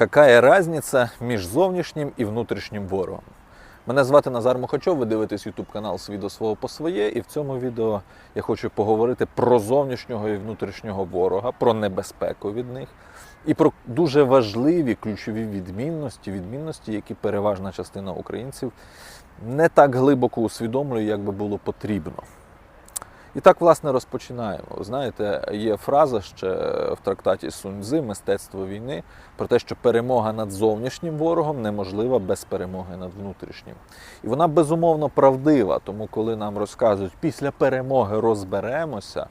Какая різниця між зовнішнім і внутрішнім ворогом? Мене звати Назар Мухачов, ви дивитесь YouTube канал «Свій до свого по своє. І в цьому відео я хочу поговорити про зовнішнього і внутрішнього ворога, про небезпеку від них і про дуже важливі ключові відмінності, відмінності, які переважна частина українців не так глибоко усвідомлює, як би було потрібно. І так, власне, розпочинаємо. Знаєте, є фраза ще в трактаті Суньцзи Мистецтво війни про те, що перемога над зовнішнім ворогом неможлива без перемоги над внутрішнім. І вона безумовно правдива, тому коли нам розказують, після перемоги розберемося.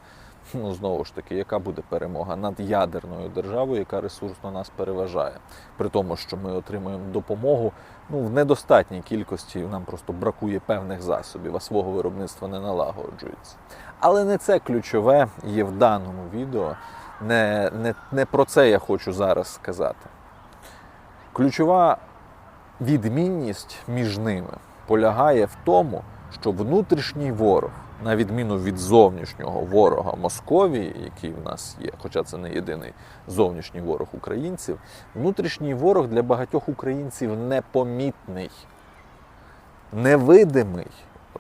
Ну, знову ж таки, яка буде перемога над ядерною державою, яка ресурсно нас переважає, при тому, що ми отримуємо допомогу ну, в недостатній кількості, нам просто бракує певних засобів, а свого виробництва не налагоджується. Але не це ключове є в даному відео. Не, не, не про це я хочу зараз сказати. Ключова відмінність між ними полягає в тому, що внутрішній ворог, на відміну від зовнішнього ворога Московії, який в нас є, хоча це не єдиний зовнішній ворог українців, внутрішній ворог для багатьох українців непомітний, невидимий.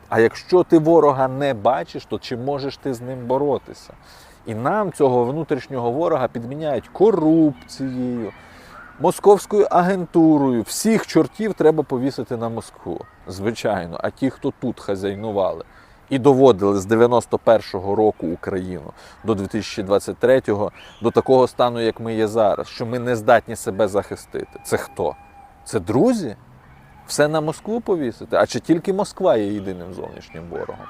А якщо ти ворога не бачиш, то чи можеш ти з ним боротися? І нам цього внутрішнього ворога підміняють корупцією, московською агентурою. Всіх чортів треба повісити на Москву, звичайно. А ті, хто тут хазяйнували і доводили з 91-го року Україну до 2023-го до такого стану, як ми є зараз, що ми не здатні себе захистити. Це хто? Це друзі? Все на Москву повісити? А чи тільки Москва є єдиним зовнішнім ворогом?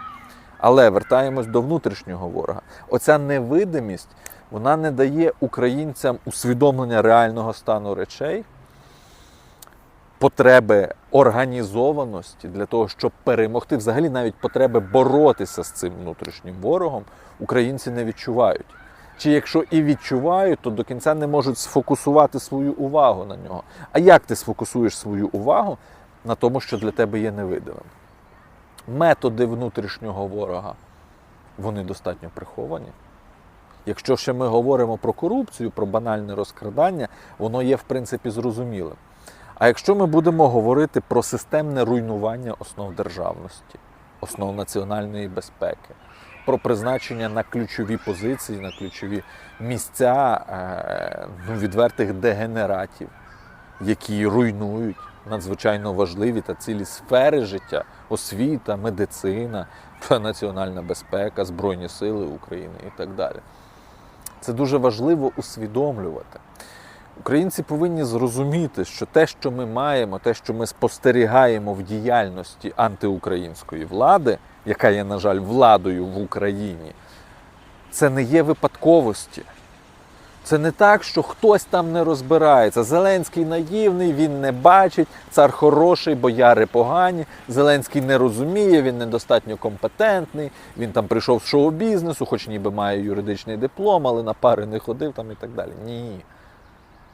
Але вертаємось до внутрішнього ворога. Оця невидимість вона не дає українцям усвідомлення реального стану речей, потреби організованості для того, щоб перемогти, взагалі навіть потреби боротися з цим внутрішнім ворогом, українці не відчувають. Чи якщо і відчувають, то до кінця не можуть сфокусувати свою увагу на нього. А як ти сфокусуєш свою увагу на тому, що для тебе є невидимим? Методи внутрішнього ворога вони достатньо приховані. Якщо ще ми говоримо про корупцію, про банальне розкрадання, воно є в принципі зрозумілим. А якщо ми будемо говорити про системне руйнування основ державності, основ національної безпеки, про призначення на ключові позиції, на ключові місця е, ну, відвертих дегенератів, які руйнують надзвичайно важливі та цілі сфери життя, освіта, медицина, національна безпека, Збройні Сили України і так далі. Це дуже важливо усвідомлювати. Українці повинні зрозуміти, що те, що ми маємо, те, що ми спостерігаємо в діяльності антиукраїнської влади, яка є, на жаль, владою в Україні, це не є випадковості. Це не так, що хтось там не розбирається. Зеленський наївний, він не бачить, цар хороший, бояри погані. Зеленський не розуміє, він недостатньо компетентний. Він там прийшов з шоу-бізнесу, хоч ніби має юридичний диплом, але на пари не ходив там і так далі. Ні.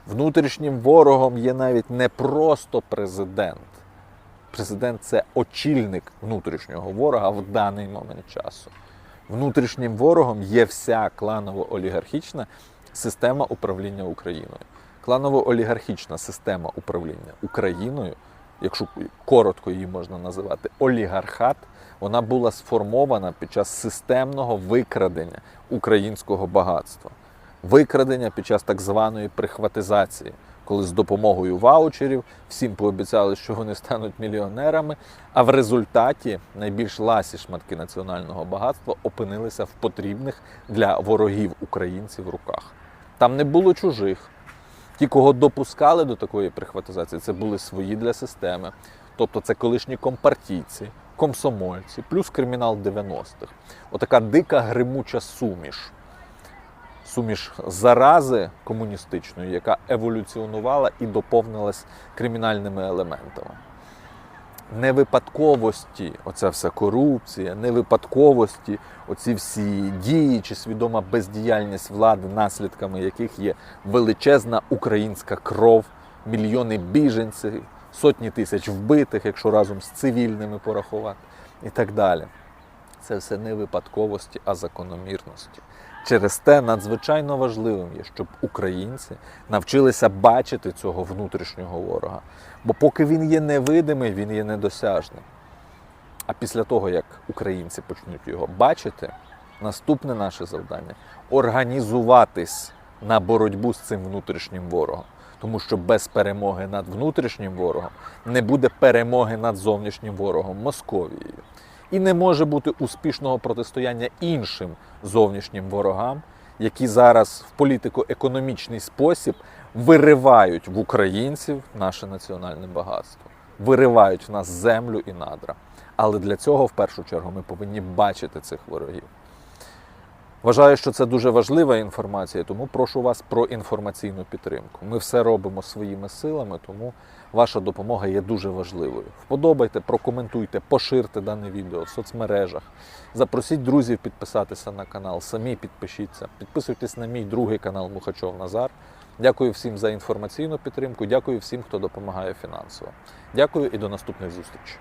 Внутрішнім ворогом є навіть не просто президент. Президент це очільник внутрішнього ворога в даний момент часу. Внутрішнім ворогом є вся кланово-олігархічна система управління Україною. Кланово-олігархічна система управління Україною, якщо коротко її можна називати олігархат, вона була сформована під час системного викрадення українського багатства, викрадення під час так званої прихватизації, коли з допомогою ваучерів всім пообіцяли, що вони стануть мільйонерами, а в результаті найбільш ласі шматки національного багатства опинилися в потрібних для ворогів українців руках. Там не було чужих. Ті, кого допускали до такої прихватизації, це були свої для системи. Тобто це колишні компартійці, комсомольці, плюс кримінал 90-х. Отака дика гримуча суміш. Суміш зарази комуністичної, яка еволюціонувала і доповнилась кримінальними елементами. Не випадковості, оця вся корупція, не випадковості, оці всі дії чи свідома бездіяльність влади, наслідками яких є величезна українська кров, мільйони біженців, сотні тисяч вбитих, якщо разом з цивільними порахувати, і так далі. Це все не випадковості, а закономірності. Через те надзвичайно важливим є, щоб українці навчилися бачити цього внутрішнього ворога. Бо поки він є невидимий, він є недосяжним. А після того, як українці почнуть його бачити, наступне наше завдання організуватись на боротьбу з цим внутрішнім ворогом. Тому що без перемоги над внутрішнім ворогом не буде перемоги над зовнішнім ворогом Московією. І не може бути успішного протистояння іншим зовнішнім ворогам, які зараз в політико-економічний спосіб виривають в українців наше національне багатство, виривають в нас землю і надра. Але для цього в першу чергу ми повинні бачити цих ворогів. Вважаю, що це дуже важлива інформація, тому прошу вас про інформаційну підтримку. Ми все робимо своїми силами, тому ваша допомога є дуже важливою. Вподобайте, прокоментуйте, поширте дане відео в соцмережах. Запросіть друзів підписатися на канал, самі підпишіться. Підписуйтесь на мій другий канал Мухачов Назар. Дякую всім за інформаційну підтримку. Дякую всім, хто допомагає фінансово. Дякую і до наступних зустрічей.